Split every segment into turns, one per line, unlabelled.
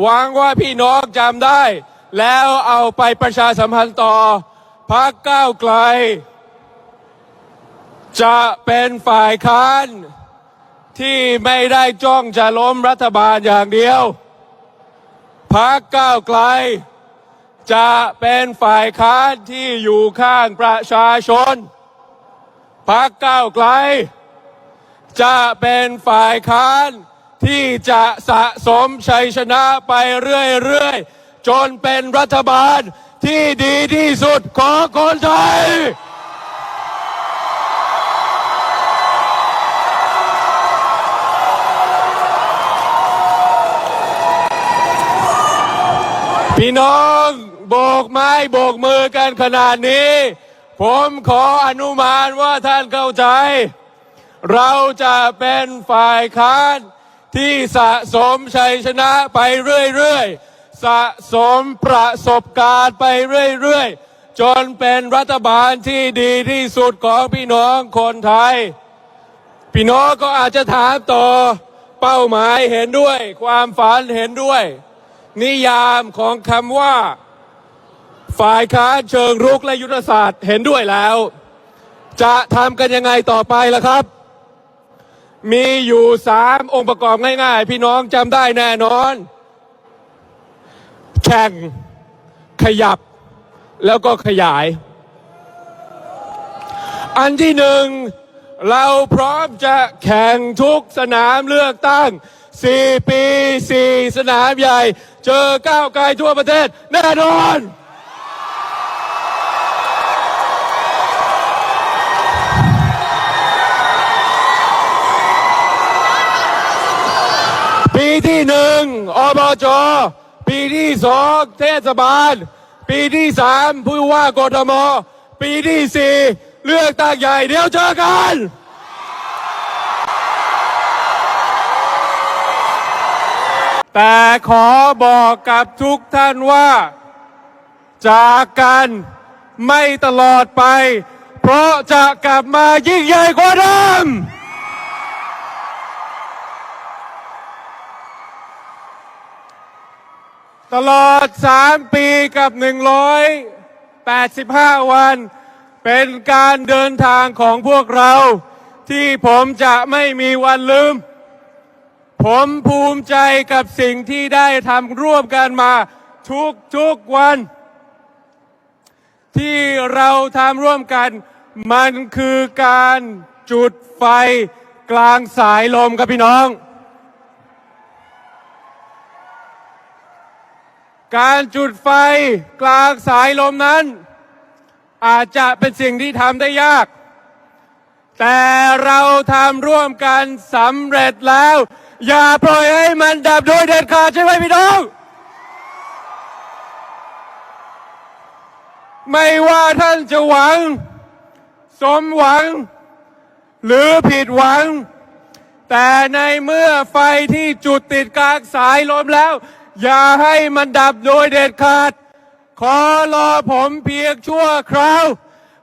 หวังว่าพี่น้องจำได้ แล้วเอาไปประชาสัมพันธ์ต่อพักก้าวไกล จะเป็นฝ่ายค้านที่ไม่ได้จ้องจะล้มรัฐบาลอย่างเดียวพักก้าวไกล จะเป็นฝ่ายค้านที่อยู่ข้างประชาชนพักก้าวไกล จะเป็นฝ่ายค้าน ที่จะสะสมชัยชนะไปเรื่อยๆ จนเป็นรัฐบาลที่ดีที่สุดของคนไทย พี่น้องโบกไม้โบกมือกันขนาดนี้ ผมขออนุมานว่าท่านเข้าใจ เราจะเป็นฝ่ายค้าน ที่สะสมชัยชนะไปเรื่อยๆ สะสมประสบการณ์ไปเรื่อยๆ จนเป็นรัฐบาลที่ดีที่สุดของพี่น้องคนไทย พี่น้องก็อาจจะถามต่อเป้าหมายเห็นด้วย ความฝันเห็นด้วย นิยามของคำว่า ฝ่ายค้านเชิงรุกและยุทธศาสตร์เห็นด้วยแล้ว จะทำกันยังไงต่อไปล่ะครับ มีอยู่สามองค์ประกอบง่ายๆ พี่น้องจำได้แน่นอน แข่ง ขยับ แล้วก็ขยาย อันที่หนึ่งเราพร้อมจะแข่งทุกสนามเลือกตั้ง 4 ปี 4 สนามใหญ่ เจอก้าวไกลทั่วประเทศ แน่นอน ที่หนึ่งอบจปีที่สองเทศบาล ปีที่สามผู้ว่ากทม ปีที่สี่เลือกตั้งใหญ่เดี๋ยวเจอกันแต่ขอบอกกับทุกท่านว่า จากกันไม่ตลอดไป เพราะจะกลับมายิ่งใหญ่กว่าเดิม ตลอด 3 ปีกับ 185 วัน เป็นการเดินทางของพวกเรา ที่ผมจะไม่มีวันลืม ผมภูมิใจกับสิ่งที่ได้ทำร่วมกันมาทุกทุกๆวัน ที่เราทำร่วมกัน มันคือการจุดไฟกลางสายลมครับพี่น้อง การจุดไฟกลางสายลมนั้น อาจจะเป็นสิ่งที่ทำได้ยาก แต่เราทำร่วมกันสำเร็จแล้ว อย่าปล่อยให้มันดับโดยเด็ดขาดใช่ไหมพี่น้อง ไม่ว่าท่านจะหวัง สมหวัง หรือผิดหวัง แต่ในเมื่อไฟที่จุดติดกลางสายลมแล้ว อย่าให้มันดับโดยเด็ดขาด ขอรอผมเพียงชั่วคราว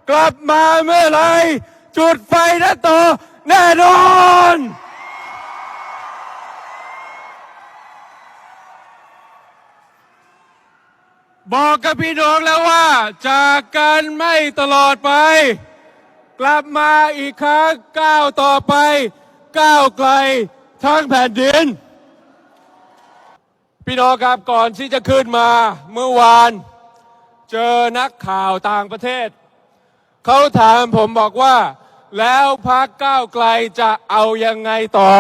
กลับมาเมื่อไร จุดไฟนั้นต่อแน่นอน บอกกับพี่น้องแล้วว่า จากการไม่ตลอดไป กลับมาอีกครั้งก้าวต่อไป ก้าวไกลทั้งแผ่นดิน พี่น้องครับก่อนที่จะขึ้นมาเมื่อวาน เจอนักข่าวต่างประเทศ เขาถามผมบอกว่า แล้วพักก้าวไกลจะเอายังไงต่อ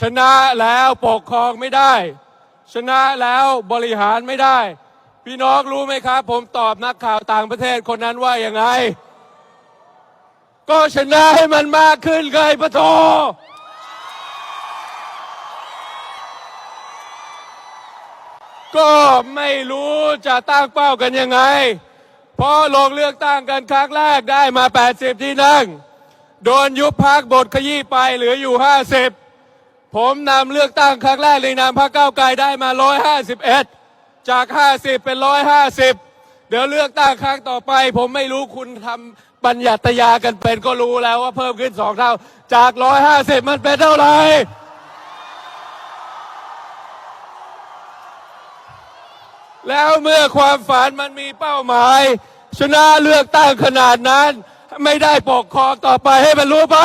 ชนะแล้วปกครองไม่ได้ ชนะแล้วบริหารไม่ได้ พี่น้องรู้ไหมครับ ผมตอบนักข่าวต่างประเทศคนนั้นว่ายังไง ก็ชนะให้มันมากขึ้นไงปะโท ก็ไม่รู้จะตั้งเป้ากันยังไง เพราะลงเลือกตั้งกันครั้งแรกได้มา 80 ที่นั่ง โดนยุบพักบทขยี้ไปเหลืออยู่ 50 ผมนำเลือกตั้งครั้งแรกในนามพรรคก้าวไกลได้มา 151 จาก 50 เป็น 150 เดี๋ยวเลือกตั้งครั้งต่อไป ผมไม่รู้คุณทำบัญญัติยากันเป็นก็รู้แล้วว่าเพิ่มขึ้นสองเท่า จาก 150 มันเป็นเท่าไหร่ แล้วเมื่อความฝันมันมีเป้าหมาย ชนะเลือกตั้งขนาดนั้น ไม่ได้ปกครองต่อไปให้มันรู้ไป